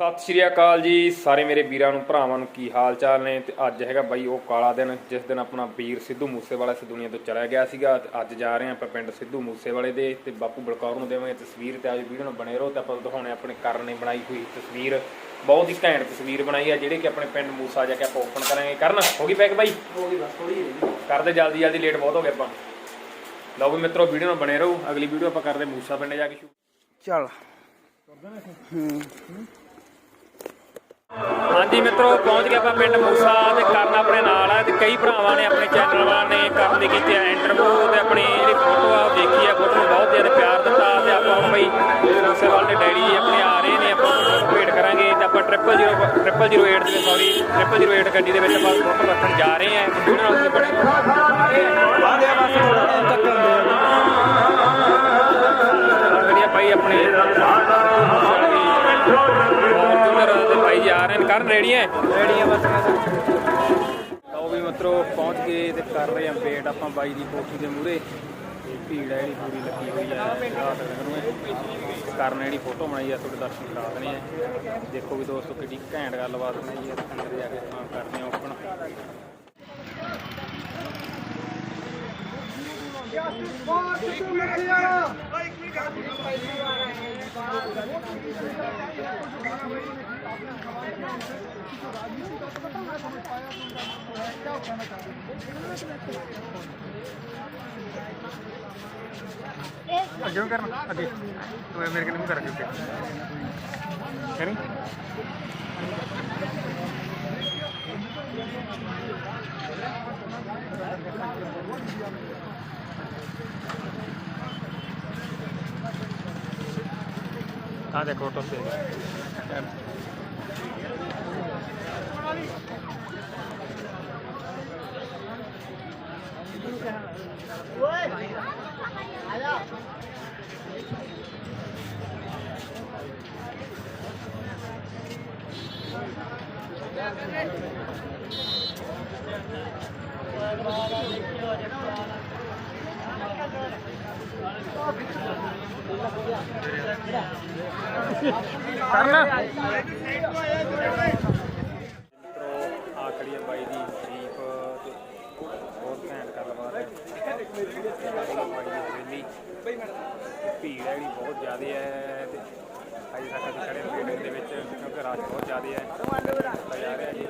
ਸਤਿ ਸ਼੍ਰੀ ਅਕਾਲ ਜੀ। ਸਾਰੇ ਮੇਰੇ ਵੀਰਾਂ ਨੂੰ ਭਰਾਵਾਂ ਨੂੰ ਕੀ ਹਾਲ ਚਾਲ ਨੇ? ਤੇ ਅੱਜ ਹੈਗਾ ਬਾਈ ਉਹ ਕਾਲਾ ਦਿਨ ਜਿਸ ਦਿਨ ਆਪਣਾ ਵੀਰ ਸਿੱਧੂ ਮੂਸੇਵਾਲਾ ਇਸ ਦੁਨੀਆ ਤੋਂ ਚਲਾ ਗਿਆ ਸੀਗਾ। ਤੇ ਅੱਜ ਜਾ ਰਹੇ ਹਾਂ ਆਪਾਂ ਪਿੰਡ ਸਿੱਧੂ ਮੂਸੇਵਾਲੇ ਦੇ। ਤੇ ਬਾਪੂ ਬਲਕੌਰ ਨੂੰ ਦੇਵਾਂਗੇ ਤਸਵੀਰ ਤੇ ਅੱਜ ਵੀਡੀਓ ਨੂੰ ਬਣੇ ਰਹੋ ਤੇ ਆਪਾਂ ਦਿਖਾਉਣੇ ਆਪਣੇ ਕਰਨ ਨੇ ਬਣਾਈ ਹੋਈ ਤਸਵੀਰ। ਬਹੁਤ ਹੀ ਘੈਂਟ ਤਸਵੀਰ ਬਣਾਈ ਆ ਜਿਹੜੀ ਕਿ ਆਪਣੇ ਪਿੰਡ ਮੂਸਾ ਜਾ ਕੇ ਆਪਾਂ ਓਪਨ ਕਰਾਂਗੇ। ਕਰਨ ਹੋ ਗਈ ਪੈਕ ਬਾਈ? ਹੋ ਗਈ ਬਸ ਥੋੜੀ ਜਿਹੀ ਕਰਦੇ ਜਲਦੀ ਜਲਦੀ ਲੇਟ ਬਹੁਤ ਹੋ ਗਏ ਆਪਾਂ ਲਓ ਵੀ ਮਿੱਤਰੋ ਵੀਡੀਓ ਨਾਲ ਬਣੇ ਰਹੋ। ਅਗਲੀ ਵੀਡੀਓ ਆਪਾਂ ਕਰਦੇ ਮੂਸਾ ਪਿੰਡ ਜਾ ਕੇ ਸ਼ੂਟ ਚੱਲ। ਹਾਂਜੀ ਮਿੱਤਰੋ, ਪਹੁੰਚ ਗਏ ਆਪਾਂ ਪਿੰਡ ਮੂਸਾ ਤੇ ਕਰਨ ਆਪਣੇ ਨਾਲ ਹੈ ਤੇ ਕਈ ਭਰਾਵਾਂ ਨੇ ਆਪਣੇ ਚੈਨਲ ਵਾਲਿਆਂ ਨੇ ਕਰਨ ਦੀ ਕੀਤੀ ਆ ਇੰਟਰਵਿਊ ਤੇ ਆਪਣੀ ਜਿਹੜੀ ਫੋਟੋ ਆ ਉਹ ਦੇਖੀ ਹੈ ਫੋਟੋ ਨੂੰ ਬਹੁਤ ਜ਼ਿਆਦਾ ਪਿਆਰ ਦਿੱਤਾ ਤੇ ਆਪਾਂ ਹੁਣ ਬਈ ਮੂਸੇਵਾਲ ਦੇ ਡੈਡੀ ਆਪਣੇ ਆ ਰਹੇ ਨੇ, ਆਪਾਂ ਭੇਟ ਕਰਾਂਗੇ ਤੇ ਆਪਾਂ 000 008 ਦੇ ਸੌਰੀ 008 ਗੱਡੀ ਦੇ ਵਿੱਚ ਆਪਾਂ ਫੋਟੋ ਰੱਖਣ ਜਾ ਰਹੇ ਹਾਂ ਵੀਡੀਓ ਨਾਲ ਉੱਤੇ ਕਰਨ ਰੇੜੀਆਂ ਰੇੜੀਆਂ ਬਸ ਮੈਂ ਲਓ ਵੀ ਮਿੱਤਰੋ ਪਹੁੰਚ ਗਏ ਤੇ ਕਰ ਰਹੇ ਆਂ ਵੇਟ ਆਪਾਂ ਬਾਈ ਦੀ ਕੋਠੀ ਦੇ ਮੂਹਰੇ। ਭੀੜ ਹੈ ਜਿਹੜੀ ਪੂਰੀ ਲੱਗੀ ਹੋਈ ਹੈ। ਕਰਨ ਜਿਹੜੀ ਫੋਟੋ ਬਣਾਈ ਆ, ਤੁਹਾਡੇ ਦਰਸ਼ਨ ਕਰਾ ਦਨੇ ਆ। ਦੇਖੋ ਵੀ ਦੋਸਤੋ ਕਿੱਡੀ ਘੈਂਟ ਗੱਲਬਾਤ ਬਣਾਈ ਹੈ ਤੇ ਅੰਦਰ ਜਾ ਕੇ ਆਪਾਂ ਕਰਦੇ ਆਂ ਓਪਨ। ਅੱਗੇ ਨੂੰ ਕਰਨਾ ਅੱਗੇ। ਤੂੰ ਮੇਰੇ ਕਿਨੂੰ ਕਰ ਅੱਗੇ ਕਰੀ ਆ ਦੇਖੋ ਫੋਟੋ ਕਰਨਾ। ਮਿੱਤਰੋ ਬਾਈ ਦੀ ਜੀਪ ਤੇ ਬਹੁਤ ਘੈਂਟ ਗੱਲਬਾਤ ਹੈ ਬਾਈ ਭੀੜ ਹੈ ਜਿਹੜੀ ਬਹੁਤ ਜ਼ਿਆਦਾ ਹੈ। ਤੇ ਅਜੇ ਤੱਕ ਅਸੀਂ ਖੜੇ ਪੇੜ ਦੇ ਵਿੱਚ ਕਿਉਂਕਿ ਰਸ਼ ਬਹੁਤ ਜ਼ਿਆਦਾ ਹੈ ਜਾ ਰਿਹਾ ਜੀ